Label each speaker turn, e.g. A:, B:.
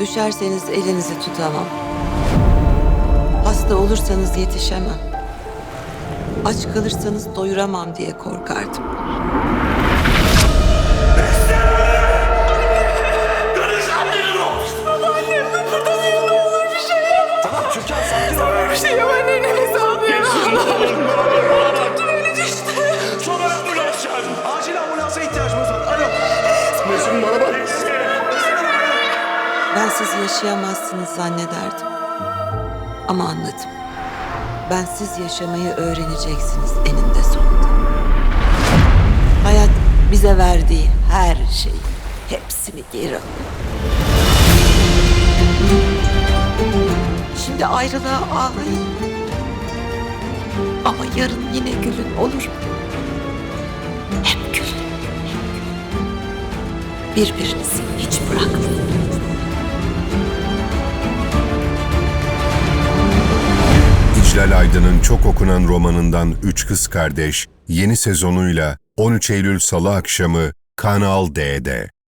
A: Düşerseniz elinizi tutamam. Hasta olursanız yetişemem. Aç kalırsanız doyuramam diye korkardım.
B: Tamam Türkan sakin ol.
C: Bir şey yap anne nefes almıyor. Tuttum öyle düştü.
B: Sonra ambulans çağırın. Acil ambulansa ihtiyacımız var. Alo. Mesut bana bak.
A: Ben siz yaşayamazsınız zannederdim. Ama anladım. Ben siz yaşamayı öğreneceksiniz eninde sonunda. Hayat bize verdiği her şeyi, hepsini geri alıyor. Şimdi ayrılığa ağlayın. Ama yarın yine gülün olur mu? Hep gülün. Birbirinizi hiç bırakmayın.
D: İclal Aydın'ın çok okunan romanından Üç Kız Kardeş yeni sezonuyla 13 Eylül Salı akşamı Kanal D'de.